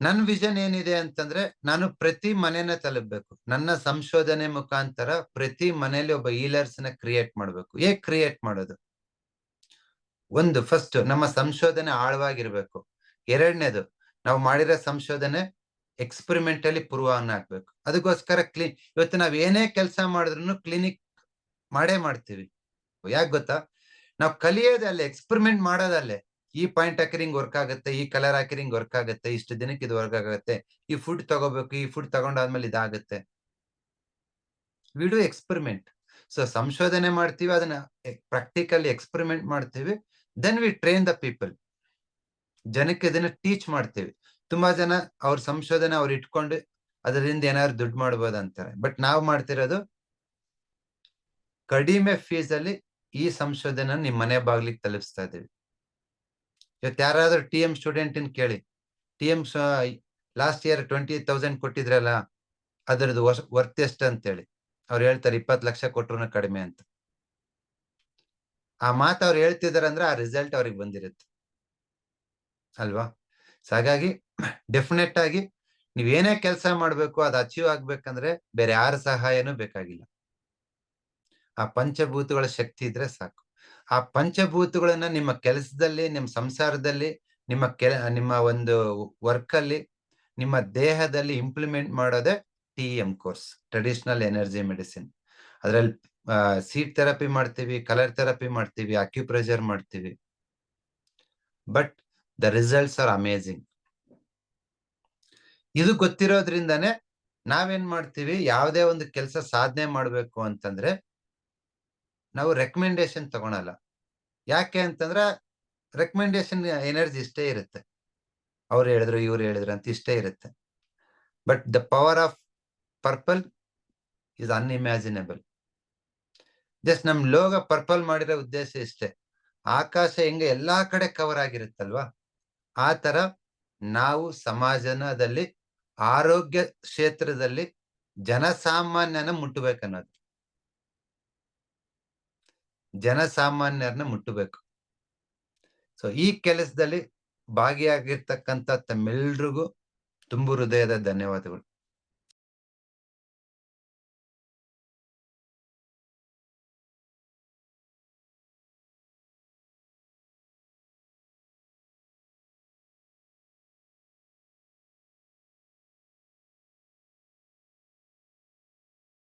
ನನ್ ವಿಷನ್ ಏನಿದೆ ಅಂತಂದ್ರೆ ನಾನು ಪ್ರತಿ ಮನೆನ ತಲುಪಬೇಕು. ನನ್ನ ಸಂಶೋಧನೆ ಮುಖಾಂತರ ಪ್ರತಿ ಮನೆಯಲ್ಲಿ ಒಬ್ಬ ಈಲರ್ಸ್ನ ಕ್ರಿಯೇಟ್ ಮಾಡ್ಬೇಕು. ಹೇಗ್ ಕ್ರಿಯೇಟ್ ಮಾಡೋದು? ಒಂದು ಫಸ್ಟ್ ನಮ್ಮ ಸಂಶೋಧನೆ ಆಳವಾಗಿರ್ಬೇಕು. ಎರಡನೇದು, ನಾವು ಮಾಡಿರೋ ಸಂಶೋಧನೆ ಎಕ್ಸ್ಪೆರಿಮೆಂಟಲಿ ಅಲ್ಲಿ ಪೂರ್ವವನ್ನ ಹಾಕ್ಬೇಕು ಅದಕ್ಕೋಸ್ಕರ ಕ್ಲೀನ್ ಇವತ್ತು ನಾವ್ ಏನೇ ಕೆಲಸ ಮಾಡಿದ್ರು ಕ್ಲಿನಿಕ್ ಮಾಡೇ ಮಾಡ್ತೀವಿ. ಯಾಕೆ ಗೊತ್ತಾ? ನಾವು ಕಲಿಯೋದಲ್ಲೇ ಎಕ್ಸ್ಪೆರಿಮೆಂಟ್ ಮಾಡೋದಲ್ಲೇ ಈ ಪಾಯಿಂಟ್ ಹಾಕಿರಿಂಗ್ ವರ್ಕ್ ಆಗುತ್ತೆ, ಈ ಕಲರ್ ಹಾಕಿರಿಂಗ್ ವರ್ಕ್ ಆಗುತ್ತೆ, ಇಷ್ಟು ದಿನಕ್ಕೆ ಇದು ವರ್ಕ್ ಆಗುತ್ತೆ, ಈ ಫುಡ್ ತಗೋಬೇಕು, ಈ ಫುಡ್ ತಗೊಂಡಾದ್ಮೇಲೆ ಇದಾಗುತ್ತೆ. ವಿ ಡೂ ಎಕ್ಸ್ಪೆರಿಮೆಂಟ್ ಸೊ ಸಂಶೋಧನೆ ಮಾಡ್ತೀವಿ, ಅದನ್ನ ಪ್ರಾಕ್ಟಿಕಲಿ ಎಕ್ಸ್ಪೆರಿಮೆಂಟ್ ಮಾಡ್ತೀವಿ then we train the people ಜನಕ್ಕೆ ಇದನ್ನ ಟೀಚ್ ಮಾಡ್ತೀವಿ. ತುಂಬಾ ಜನ ಅವ್ರ ಸಂಶೋಧನೆ ಅವ್ರು ಇಟ್ಕೊಂಡು ಅದರಿಂದ ಏನಾದ್ರು ದುಡ್ಡು ಮಾಡ್ಬೋದು ಅಂತಾರೆ. ಬಟ್ ನಾವು ಮಾಡ್ತಿರೋದು ಕಡಿಮೆ ಫೀಸ್ ಅಲ್ಲಿ ಈ ಸಂಶೋಧನೆ ನಿಮ್ಮ ಮನೆ ಬಾಗ್ಲಿಗೆ ತಲುಪಿಸ್ತಾ ಇದೀವಿ. ಇವತ್ತು ಯಾರಾದ್ರೂ ಟಿ ಎಂ ಸ್ಟೂಡೆಂಟ್ ಕೇಳಿ. T M last year twenty thousand ಕೊಟ್ಟಿದ್ರಲ್ಲ, ಅದರದ್ದು ವರ್ತ್ ಎಷ್ಟು ಅಂತೇಳಿ. ಅವ್ರು ಹೇಳ್ತಾರೆ ಇಪ್ಪತ್ ಲಕ್ಷ ಕೊಟ್ರು ಕಡಿಮೆ ಅಂತ. ಆ ಮಾತು ಅವ್ರು ಹೇಳ್ತಿದಾರೆ ಅಂದ್ರೆ ಆ ರಿಸಲ್ಟ್ ಅವ್ರಿಗೆ ಬಂದಿರುತ್ತೆ. ಅಲ್ವಾ? ಹಾಗಾಗಿ ಡೆಫಿನೆಟ್ ಆಗಿ ನೀವ್ ಏನೇ ಕೆಲಸ ಮಾಡ್ಬೇಕು, ಅದು ಅಚೀವ್ ಆಗ್ಬೇಕಂದ್ರೆ ಬೇರೆ ಯಾರ ಸಹಾಯನೂ ಬೇಕಾಗಿಲ್ಲ. ಆ ಪಂಚಭೂತಗಳ ಶಕ್ತಿ ಇದ್ರೆ ಸಾಕು. ಆ ಪಂಚಭೂತಗಳನ್ನ ನಿಮ್ಮ ಕೆಲಸದಲ್ಲಿ, ನಿಮ್ಮ ಸಂಸಾರದಲ್ಲಿ, ನಿಮ್ಮ ಕೆಲ, ನಿಮ್ಮ ಒಂದು ವರ್ಕ್ ಅಲ್ಲಿ ನಿಮ್ಮ ದೇಹದಲ್ಲಿ ಇಂಪ್ಲಿಮೆಂಟ್ ಮಾಡೋದೇ T M course traditional energy medicine ಅದ್ರಲ್ಲಿ ಸೀಟ್ ಥೆರಪಿ ಮಾಡ್ತೀವಿ ಕಲರ್ ಥೆರಪಿ ಮಾಡ್ತೀವಿ ಅಕ್ಯುಪ್ರೆಷರ್ ಮಾಡ್ತೀವಿ. But the results are amazing ಇದು ಗೊತ್ತಿರೋದ್ರಿಂದಾನೇ ನಾವೇನ್ ಮಾಡ್ತೀವಿ, ಯಾವುದೇ ಒಂದು ಕೆಲಸ ಸಾಧನೆ ಮಾಡ್ಬೇಕು ಅಂತಂದ್ರೆ ನಾವು ರೆಕಮೆಂಡೇಶನ್ ತಗೊಳಲ್ಲ. ಯಾಕೆ ಅಂತಂದ್ರೆ ರೆಕಮೆಂಡೇಶನ್ ಎನರ್ಜಿ ಇಷ್ಟೇ ಇರುತ್ತೆ. ಅವ್ರು ಹೇಳಿದ್ರು, ಇವ್ರು ಹೇಳಿದ್ರು ಅಂತ ಇಷ್ಟೇ ಇರುತ್ತೆ. But the power of purple is unimaginable just ನಮ್ ಲೋಗ ಪರ್ಪಲ್ ಮಾಡಿರೋ ಉದ್ದೇಶ ಇಷ್ಟೇ. ಆಕಾಶ ಹೆಂಗೆ ಎಲ್ಲಾ ಕಡೆ ಕವರ್ ಆಗಿರುತ್ತಲ್ವಾ? ಆ ತರ ನಾವು ಸಮಾಜನದಲ್ಲಿ, ಆರೋಗ್ಯ ಕ್ಷೇತ್ರದಲ್ಲಿ ಜನಸಾಮಾನ್ಯನ ಮುಟ್ಟಬೇಕನ್ನೋದು ಜನಸಾಮಾನ್ಯರನ್ನ ಮುಟ್ಟಬೇಕು. ಸೊ ಈ ಕೆಲಸದಲ್ಲಿ ಭಾಗಿಯಾಗಿರ್ತಕ್ಕಂಥ ತಮ್ಮೆಲ್ರಿಗೂ ತುಂಬು ಹೃದಯದ ಧನ್ಯವಾದಗಳು.